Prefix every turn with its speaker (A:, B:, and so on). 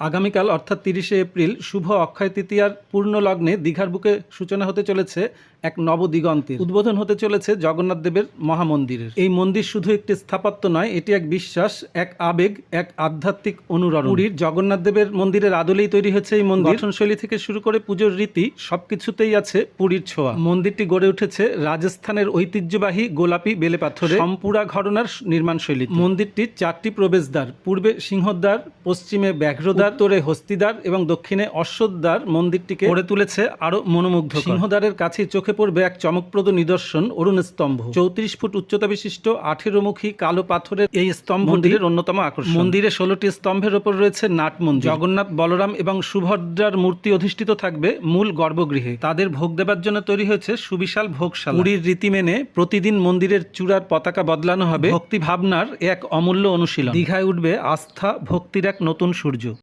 A: আগামীকাল, অর্থাৎ তিরিশে এপ্রিল, শুভ অক্ষয় তৃতীয়ার পূর্ণ লগ্নে দীঘার বুকে সূচনা হতে চলেছে এক নবদিগন্তের। উদ্বোধন হতে চলেছে জগন্নাথ দেবের মহামন্দিরের। এই মন্দির শুধু একটি স্থাপত্য নয়, এটি এক বিশ্বাস, এক আবেগ, এক আধ্যাত্মিক অনুরণন পুরীর জগন্নাথ দেবের মন্দিরের আদলেই তৈরি হয়েছে এই মন্দির। শৈলী থেকে শুরু করে পুজোর রীতি সবকিছুতেই আছে পুরীর ছোঁয়া। মন্দিরটি গড়ে উঠেছে রাজস্থানের ঐতিহ্যবাহী গোলাপি বেলে পাথরে সম্পুরা ঘটনার নির্মাণ শৈলী মন্দিরটির চারটি প্রবেশদ্বার, পূর্বে সিংহদ্বার, পশ্চিমে ব্যাঘ্রদ্বার উত্তরে হস্তিদ্বার এবং দক্ষিণে অশ্বদ্বার মন্দিরটিকে গড়ে তুলেছে আরও মনোমুগ্ধ সিংহদ্বারের কাছে চোখে পড়বে এক চমকপ্রদ নিদর্শন অরুণ স্তম্ভ। চৌত্রিশ ফুট উচ্চতা বিশিষ্ট আঠেরোমুখী কালো পাথরের এই স্তম্ভ মন্দিরের অন্যতম আকর্ষণ। মন্দিরে ষোলোটি স্তম্ভের ওপর রয়েছে নাট মন্দির। জগন্নাথ বলরাম এবং সুভদ্রার মূর্তি অধিষ্ঠিত থাকবে মূল গর্ভগৃহে। তাদের ভোগ দেবার জন্য তৈরি হয়েছে সুবিশাল ভোগশালা। পুরীর রীতি মেনে প্রতিদিন মন্দিরের চূড়ার পতাকা বদলানো হবে। ভক্তি ভাবনার এক অমূল্য অনুশীলন। দীঘায় উঠবে আস্থা ভক্তির এক নতুন সূর্য।